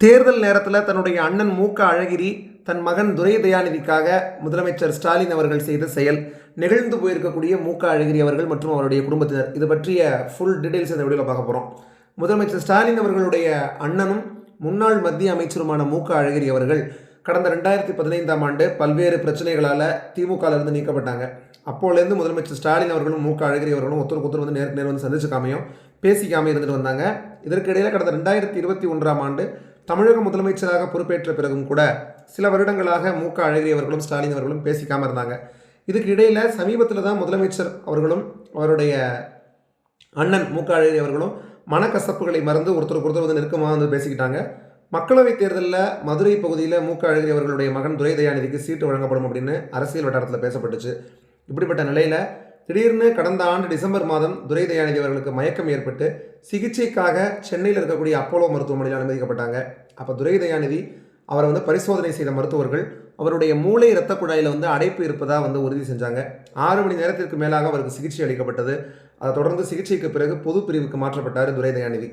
தேர்தல் நேரத்தில் தன்னுடைய அண்ணன் மூக்க அழகிரி தன் மகன் துரை தயாநிதிக்காக முதலமைச்சர் ஸ்டாலின் அவர்கள் செய்த செயல் நிகழ்ந்து போயிருக்கக்கூடிய மூக்க அழகிரி அவர்கள் மற்றும் அவருடைய குடும்பத்தினர். இது பற்றிய ஃபுல் டீடைல்ஸ் இந்த வீடியோவில் பார்க்க போகிறோம் முதலமைச்சர் ஸ்டாலின் அவர்களுடைய அண்ணனும் முன்னாள் மத்திய அமைச்சருமான மூக்க அழகிரி அவர்கள் கடந்த ரெண்டாயிரத்தி பதினைந்தாம் ஆண்டு பல்வேறு பிரச்சனைகளால் திமுகவிலிருந்து நீக்கப்பட்டாங்க. அப்போலேருந்து முதலமைச்சர் ஸ்டாலின் அவர்களும் மூக்க அழகிரி அவர்களும் ஒருத்தருக்கு ஒருத்தர் வந்து நேருக்கு நேர் வந்து சந்திச்சுக்காமையும் பேசிக்காமல் இருந்துட்டு வந்தாங்க. இதற்கிடையில் கடந்த ரெண்டாயிரத்தி இருபத்தி ஒன்றாம் ஆண்டு தமிழக முதலமைச்சராக பொறுப்பேற்ற பிறகும் கூட சில வருடங்களாக மூக்க அழகிரி அவர்களும் ஸ்டாலின் அவர்களும் பேசிக்காமல் இருந்தாங்க. இதுக்கு இடையில் சமீபத்தில் தான் முதலமைச்சர் அவர்களும் அவருடைய அண்ணன் மூக்க அழகிரி அவர்களும் மனக்கசப்புகளை மறந்து ஒருத்தருக்கு ஒருத்தர் வந்து நெருக்கமாக வந்து பேசிக்கிட்டாங்க. மக்களவைத் தேர்தலில் மதுரை பகுதியில் மூக்க அழகிரி அவர்களுடைய மகன் துரை தயாநிதிக்கு சீட்டு வழங்கப்படும் அப்படின்னு அரசியல் வட்டாரத்தில் பேசப்பட்டுச்சு. இப்படிப்பட்ட நிலையில் திடீர்னு கடந்த ஆண்டு டிசம்பர் மாதம் துரை தயாநிதி அவர்களுக்கு மயக்கம் ஏற்பட்டு சிகிச்சைக்காக சென்னையில் இருக்கக்கூடிய அப்போலோ மருத்துவமனையில் அனுமதிக்கப்பட்டாங்க. அப்போ துரை தயாநிதி அவரை வந்து பரிசோதனை செய்த மருத்துவர்கள் அவருடைய மூளை இரத்த குழாயில் வந்து அடைப்பு இருப்பதாக வந்து உறுதி செஞ்சாங்க. ஆறு மணி நேரத்திற்கு மேலாக அவருக்கு சிகிச்சை அளிக்கப்பட்டது. அதை தொடர்ந்து சிகிச்சைக்கு பிறகு பொது பிரிவுக்கு மாற்றப்பட்டார் துரை தயாநிதி.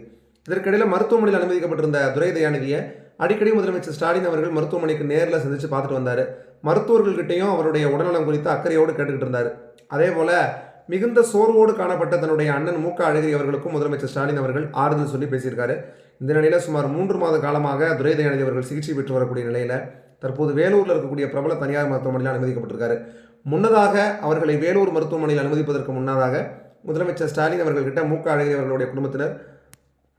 இதற்கிடையில் மருத்துவமனையில் அனுமதிக்கப்பட்டிருந்த துரை தயாநிதியை அடிக்கடி முதலமைச்சர் ஸ்டாலின் அவர்கள் மருத்துவமனைக்கு நேரில் சந்தித்து பார்த்துட்டு வந்தார். மருத்துவர்கள்கிட்டையும் அவருடைய உடல்நலம் குறித்து அக்கறையோடு கேட்டுக்கிட்டு இருந்தார். அதே போல் மிகுந்த சோர்வோடு காணப்பட்ட தன்னுடைய அண்ணன் மூக்க அழகிரி அவர்களுக்கும் முதலமைச்சர் ஸ்டாலின் அவர்கள் ஆறுதல் சொல்லி பேசியிருக்காரு. இந்த நிலையில் சுமார் மூன்று மாத காலமாக துரை தயாநிதி அவர்கள் சிகிச்சை பெற்று வரக்கூடிய நிலையில் தற்போது வேலூரில் இருக்கக்கூடிய பிரபல தனியார் மருத்துவமனையில் அனுமதிக்கப்பட்டிருக்காரு. முன்னதாக அவர்களை வேலூர் மருத்துவமனையில் அனுமதிப்பதற்கு முன்னதாக முதலமைச்சர் ஸ்டாலின் அவர்கள்கிட்ட மூக்க அழகிரி அவர்களுடைய குடும்பத்தினர்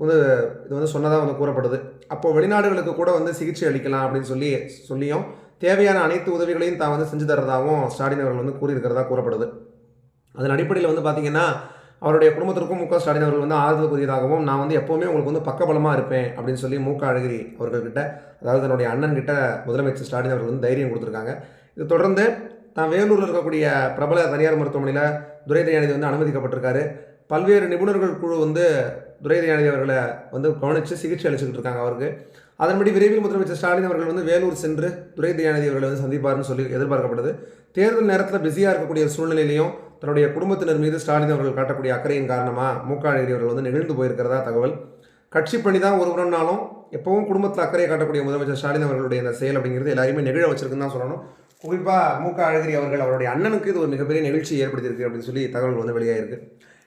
வந்து இது வந்து சொன்னதாக வந்து கூறப்படுது. அப்போது வெளிநாடுகளுக்கு கூட வந்து சிகிச்சை அளிக்கலாம் அப்படின்னு சொல்லி சொல்லியும் தேவையான அனைத்து உதவிகளையும் தான் வந்து செஞ்சு தரதாகவும் ஸ்டாலின் அவர்கள் வந்து கூறியிருக்கிறதா கூறப்படுது. அதன் அடிப்படையில் வந்து பார்த்தீங்கன்னா அவருடைய குடும்பத்திற்கும் மு க ஸ்டாலின் அவர்கள் வந்து ஆறுதல் கூறியதாகவும் நான் வந்து எப்போவுமே உங்களுக்கு வந்து பக்கபலமாக இருப்பேன் அப்படின்னு சொல்லி மூக்க அழகிரி அவர்கள்கிட்ட அதாவது தன்னுடைய அண்ணன் கிட்ட முதலமைச்சர் ஸ்டாலின் அவர்கள் வந்து தைரியம் கொடுத்துருக்காங்க. இது தொடர்ந்து தான் வேலூரில் இருக்கக்கூடிய பிரபல தனியார் மருத்துவமனையில் துரை தயாநிதி வந்து அனுமதிக்கப்பட்டிருக்காரு. பல்வேறு நிபுணர்கள் குழு வந்து துரை அவர்களை வந்து கவனித்து சிகிச்சை அளிச்சுக்கிட்டு இருக்காங்க அவருக்கு. அதன்படி விரைவில் முதலமைச்சர் ஸ்டாலின் அவர்கள் வந்து வேலூர் சென்று துரை தயாநிதி அவர்களை வந்து சந்திப்பார்னு சொல்லி எதிர்பார்க்கப்படுது. தேர்தல் நேரத்தில் பிஸியாக இருக்கக்கூடிய சூழ்நிலையிலையும் தன்னுடைய குடும்பத்தினர் மீது ஸ்டாலின் அவர்கள் காட்டக்கூடிய அக்கறையின் காரணமாக மூக்காழகிரி அவர்கள் வந்து நிகழ்ந்து போயிருக்கிறதா தகவல். கட்சி பணி தான் ஒரு உடனாலும் எப்பவும் குடும்பத்தில் அக்கறை காட்டக்கூடிய முதலமைச்சர் ஸ்டாலின் அவர்களுடைய இந்த செயல் அப்படிங்கிறது எல்லாருமே நெகிழ வச்சிருக்குன்னு தான் சொல்லணும். குறிப்பாக மூக்க அழகிரி அவர்கள் அவருடைய அண்ணனுக்கு இது ஒரு மிகப்பெரிய நிகழ்ச்சி ஏற்படுத்தியிருக்கு அப்படின்னு சொல்லி தகவல் வந்து வெளியாகிருக்கு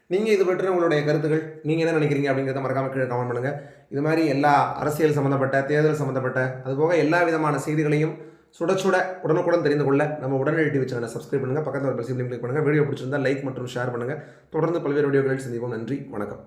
நீங்கள் இது பற்றின உங்களுடைய கருத்துக்கள் நீங்கள் என்ன நினைக்கிறீங்க அப்படிங்கிறத மறக்காமல் கீழே கமெண்ட் பண்ணுங்கள் இது மாதிரி எல்லா அரசியல் சம்மந்தப்பட்ட தேர்தல் சம்மந்தப்பட்ட அதுபோக எல்லா விதமான செய்திகளையும் சுட சுட உடனுக்குடன் தெரிந்து கொள்ள நம்ம உடனடி டிவி சேனலை சப்ஸ்கிரைப் பண்ணுங்கள் பக்கத்தில் ஒரு பெல் சிம்லையும் கிளிக் பண்ணுங்கள் வீடியோ பிடிச்சிருந்தால் லைக் மற்றும் ஷேர் பண்ணுங்கள் தொடர்ந்து பல்வேறு வீடியோக்களில் சந்திப்போம். நன்றி. வணக்கம்.